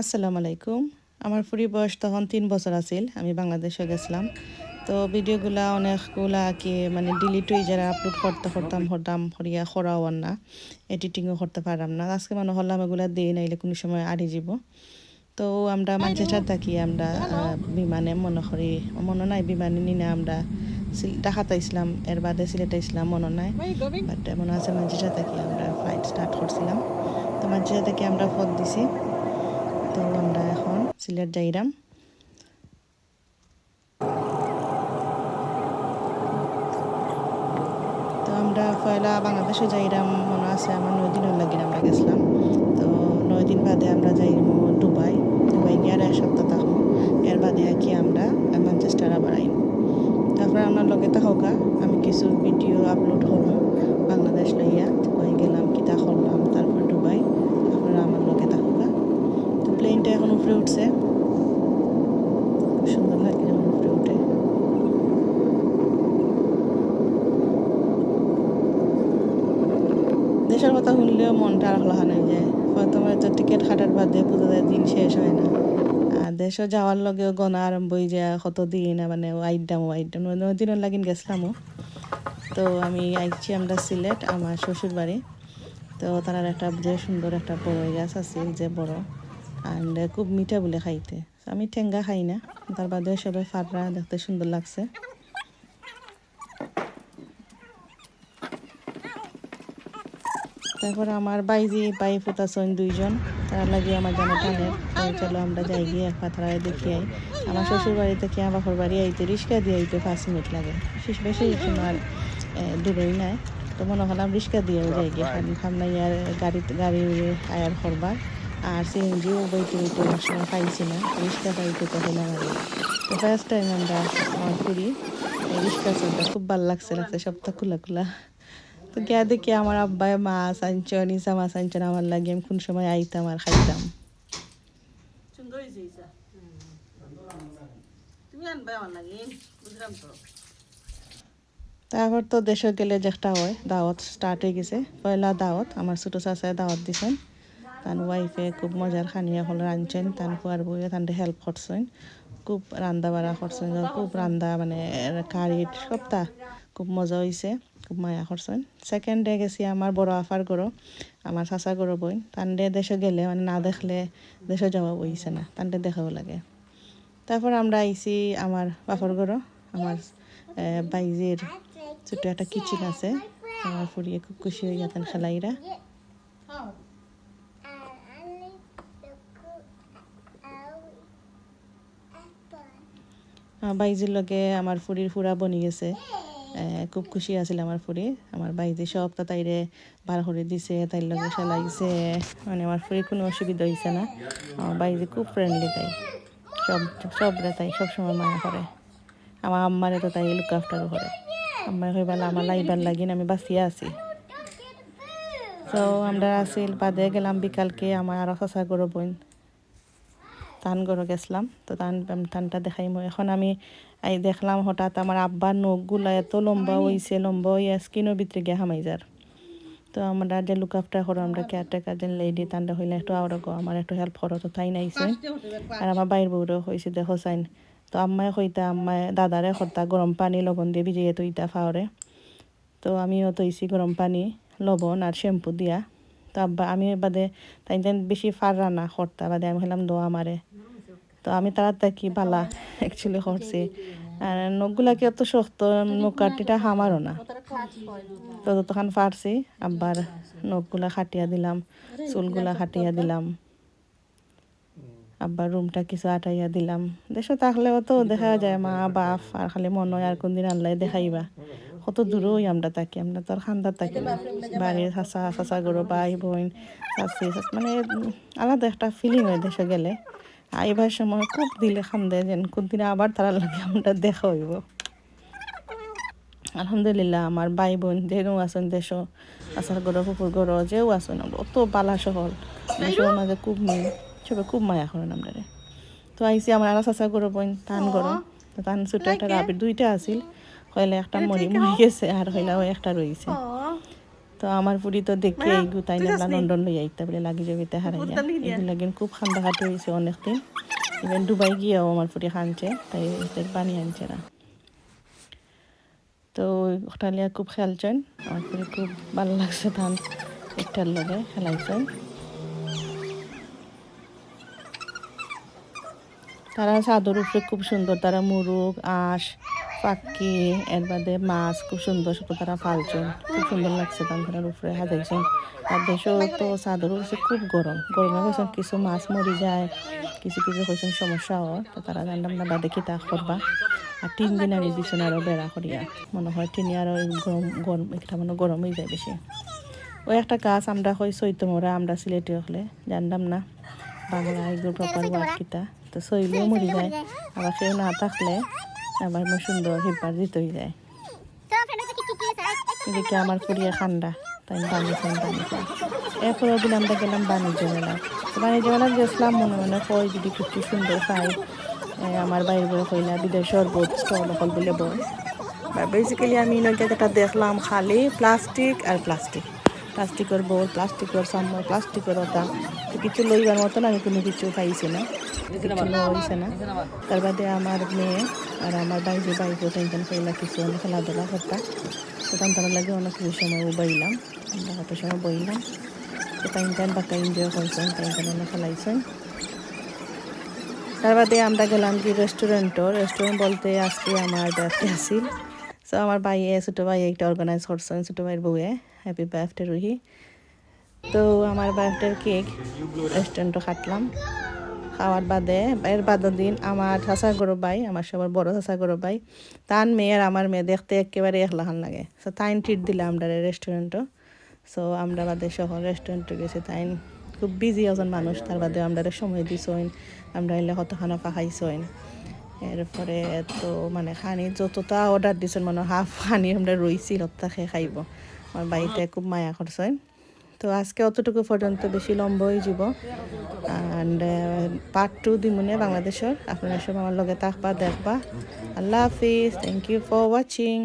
আসসালামু আলাইকুম। আমার ফুরি বয়স তখন তিন বছর আছিল, আমি বাংলাদেশে গেছিলাম। তো ভিডিওগুলা অনেকগুলা কি মানে ডিলিট হয়ে যারা আপলোড করতে করতাম করতাম করিয়া করাও না। এডিটিংও করতে পারলাম না। আজকে মনে হলাম এগুলা দিয়ে নাইলে কোনো সময় আড়ি যাব। তো আমরা মানচেস্টার থাকি, আমরা বিমানে মনে করি, মনে নাই বিমানে নিনে আমরা ঢাকাতে এর বাদে সিলেটে ইসলাম মনে নাই। বাট মনে আছে মানচেস্টার থাকি, আমরা ফ্লাইট স্টার্ট করছিলাম। তো মানচেস্টার থেকে আমরা ফোন দিছি। তো আমরা এখন সিলেট যাইরাম তো আমরা পয়লা বাংলাদেশে যাইরাম মনে আছে আমার নয় দিনের লাগিন আমরা গেছিলাম। তো নয় দিন বাদে আমরা যাই দুবাই। দুবাই গিয়ে আর এক সপ্তাহ থাকব। এর বাদে কি আমরা ম্যানচেস্টার আবার আইন তারপরে আমার লগে থাকা আমি কিছু ভিডিও আপলোড করলাম বাংলাদেশ লইয়া দুবাই গেলাম কিতা করলাম তারপর দুবাই তারপরে আমার লগে থাকা তো প্লেনটা এখন উপরে উঠছে খুব সুন্দর লাগে যখন উপরে উঠে দেশের কথা শুনলেও মনটা আর হলাহান হয়ে যায় প্রথমে তো টিকিট কাটার বাদে বোঝা যায় দিন শেষ হয় না। আর দেশে যাওয়ার লগেও গণা আরম্ভ হয়ে যায় কত দিন মানে আইডাম আইডাম দিনের লাগিন গেছিলামও তো আমি আইছি আমরা সিলেট, আমার শ্বশুর বাড়ি। তো তার একটা যে সুন্দর একটা বড় গাছ আছে যে বড়। আর খুব মিঠা বলে খাইতে। আমি ঠেঙ্গা খাই না, তার বাদে সবাই ফাটরা দেখতে সুন্দর লাগছে। তারপর আমার বাইজি, বাই ফুতাছন দুইজন। তারা লাগি আমার জানা টানের তো চলো আমরা যাই গিয়ে এক পাথারায় দেখি আই। আমার শ্বশুর বাড়ি থেকে আমার বাপর বাড়ি আইতে রিক্সা দিয়ে আইতে পাঁচ মিনিট লাগে। শেষ বেশি সময় দূরেই নাই। তো মনে হলাম রিক্সা দিয়েও যাই গিয়ে খামনা ইয়ার গাড়ি গাড়ি আয়ার করবার আর সিএনজিও বইতে বইতে অনেক সময় পাইছি না। রিক্সা পাইতে তো হলাম আর তো ফার্স্ট টাইম আমরা আমার পুরী রিক্সা চলতে খুব ভালো লাগছে লাগছে সবটা খোলা খোলা। তো গিয়া দেখি আমার আব্বাই মাছ আনছন ইসা মাছ আনছন আমার লাগে আমি কোন সময় আইতাম আর খাইতাম। তারপর তো দেশে গেলে যেটা হয় দাওয়াত স্টার্ট হয়ে গেছে। পয়লা দাওয়াত আমার ছোটো চাচায় দাওয়াত দিছেন। তান ওয়াইফে খুব মজার খানিয়া হল রাঁধছেন তান খুয়ার বইয়ে তান হেল্প করছেন। খুব রান্দা বাড়া করছেন খুব রান্দা মানে কারিট সবটা খুব মজা হয়েছে খুব মায়া করছেন। সেকেন্ড ডে গেছি আমার বড় আফার গরো আমার চাচা গরো বই তান্ডে দেশে গেলে মানে না দেখলে দেশে যাওয়া বইছে না তান্ডে দেখাও লাগে। তারপর আমরা আইছি আমার বাপর ঘরও আমার বাইজির ছোট একটা কিচেন আছে। আমার ফুরিয়ে খুব খুশি হয়ে গেছেন খেলাইরা। বাইজির লগে আমার ফুরির ফুরা বনি গেছে। খুব খুশি আছিল আমার ফুরি। আমার বাইজি সবটা তাইরে বার করে দিছে, তাইর লগে খেলাইছে মানে আমার ফুরির কোনো অসুবিধা হয়েছে না। আমার বাইজি খুব ফ্রেন্ডলি তাই। সব, সবরে তাই, সবসময় মায়া করে। আমার আম্মারে তো তাই লুক আফটারও করে। আম্মার হয়ে বেলা, আমার লাইবার লাগিন, আমি বাঁচিয়ে আছি। তো আমরা আসিল, বাদে গেলাম বিকালকে আমার আরও চাচা গরো বোন। তান গরো গেছিলাম। তো তান তানটা দেখাই মই। এখন আমি এই দেখলাম হঠাৎ আমার আব্বার নখগুলা এত লম্বা হইছে লম্বা হইয়া স্কিনের ভিতরে গিয়ে হামাই যার তো আমরা যে লুক আফটার করো আমরা কেয়ারটেকার যে লেডি তানটা হইলে একটু আওড়া গো আমার একটু হেল্প করো তো তাই নাইছে আর আমার বাইর বউরেও হয়েছে দেখো চাইন তো আম্মায় কইতা আম্মায় দাদারে হত্যা গরম পানি লবণ দিয়ে ভিজিয়ে তৈতা ফাওরে তো আমিও তৈছি গরম পানি লবণ আর শ্যাম্পু দিয়া। তো আব্বা আমি বাদে তাই বেশি ফাররা না খরতা বাদে আমি হলাম দোয়া মারে। তো আমি তাড়াতাড়ি বালা অ্যাকচুয়ালি করছি। আর নখগুলাকে অত শক্ত নখ কাটিটা হামারও না। তো তখন ফারছি, আব্বার নখগুলা খাটিয়া দিলাম, চুলগুলা খাটিয়া দিলাম। আব্বার রুমটা কিছু আটাইয়া দিলাম। দেশে থাকলেও তো দেখা যায় মা, বাপ, আর খালি মনে হয় আর কোনদিন আল্লাহ দেখাইবা। কত দূরই আমরা থাকি আমরা তো আর খান্দার থাকি না। বাড়ির চাচা চাচা গরু ভাই বোন চাচ মানে আলাদা একটা ফিলিং হয় দেশে গেলে। আইবার সময় খুব দিলে খান্দে যেন কোনদিন আবার তারা লাগে আমরা দেখা হইব। আলহামদুলিল্লাহ আমার ভাই বোন যেও আছেন দেশ আসার গরো ফুপুর গরো যেও আছেন আমরা অত বালা দেশের মাঝে খুব মিল সবাই খুব মায়া করেন আমরা তো আইসি আমার আর চাচা গরো বোন টান গরো। তো টান ছোট একটা রাবির দুইটা আছিল। হইলে একটা মরি মরি গেছে আর হইলা ওই একটা রয়েছে। তো আমার পুরি তো দেখে এই গুতাই না লন্ডন লই আইতা বলে লাগি যাবে তে হারাইয়া এগুলো খুব খান্দা খাটে হয়েছে অনেকদিন। ইভেন দুবাই গিয়েও আমার পুরি খানছে তাই এদের বানিয়ে আনছে না। তো ওটালিয়া খুব খেলছেন আমার পুরি খুব ভালো লাগছে ধান একটার লগে খেলাইছেন তারা চাদর উপরে খুব সুন্দর, তারা মুরুগ আঁশ পাখি এর বাদে মাছ, খুব সুন্দর সুন্দর তারা ফালছেন খুব সুন্দর লাগছে তাদের উপরে হাজাইছেন আর দেশেও তো চাদর উঠছে খুব গরম। গরমে হয়েছেন কিছু মাছ মরি যায়, কিছু কিছু হয়েছেন সমস্যা হয়, তো তারা জানলাম, না, বাদে কিতা করবা? আর তিন দিন আনি দিছেন আরও বেড়া করিয়া। মনে হয় তিনি আরও গরম গরম, একটা মানে গরম হয়ে যায় বেশি। ওই একটা গাছ আমরা হই চৈতমরা আমরা সিলেটি হলে জানলাম না। বাংলা এগুলো প্রপার ওয়ার্ড তো শৈলীও মরি যায়। আবার কেউ না থাকলে আবার আমার সুন্দর হিপার দিতে হয়ে যায়। এদিকে আমার ফুরিয়ে ঠান্ডা তাই বানিয়েছেন বানিয়েছেন এরপরেও দিন আমরা গেলাম বাণিজ্য মেলা বাণিজ্য মেলা গেছিলাম মনে মনে কই যদি খুব সুন্দর পাই আমার বাইরে বলে কইলা বিদেশ শরবত স্টল অকল বলে বই বেসিক্যালি আমি যেটা দেখলাম খালি প্লাস্টিক আর প্লাস্টিক প্লাস্টিকের বোল প্লাস্টিকের সামনে প্লাস্টিকের ওটা। তো কিছু লইবার মতন আমি কোনো কিছু পাইছি না। লইছে না। তার বাদে আমার মেয়ে আর আমার বাইরে বাইরে তিনজন কইলা কিছু আমি খেলাধুলা করতাম। তো তার লাগে অনেক কিছু সময় বইলাম আমরা কত সময় বইলাম। টাইম টাইম বাচ্চা এনজয় করছেন টাইম টাইম অনেক খেলাইছেন। তার বাদে আমরা গেলাম কি রেস্টুরেন্টও রেস্টুরেন্ট বলতে আজকে আমার বার্থডে আসিল সো আমার ভাইয়ে ছোটো ভাই একটা অর্গানাইজ করছেন ছোটো ভাইয়ের বউয়ে। হ্যাপি বার্থডে রুহি তো আমার বার্থডের কেক রেস্টুরেন্টও খাটলাম। খাওয়ার বাদে এর বাদের দিন আমার চাচা গরু ভাই আমার সবার বড় চাচা গরু ভাই তার মেয়ের আমার মেয়ে দেখতে একেবারে একলাহান লাগে। সো তাইন ট্রিট দিলে আমরা রেস্টুরেন্টও সো আমরা বাদে শহর রেস্টুরেন্টে গেছি তাইন। খুব বিজি একজন মানুষ, তার বাদে আমরা সময় দিছইন আমরা এলে কতখানা পাখাইছইন এরপরে তো মানে খানি, যতটা অর্ডার দিছেন মানে হাফ খানি আমরা রইছি হত্যা খেয়ে খাইব। আমার বাড়িতে খুব মায়া করছে। তো আজকে অতটুকু পর্যন্ত বেশি লম্বা হয়ে যাব অ্যান্ড পার্ট টু দিমুনে বাংলাদেশের। আপনারা সব আমার লগে থাকবা, দেখবা। আল্লাহ হাফিজ। Thank you for watching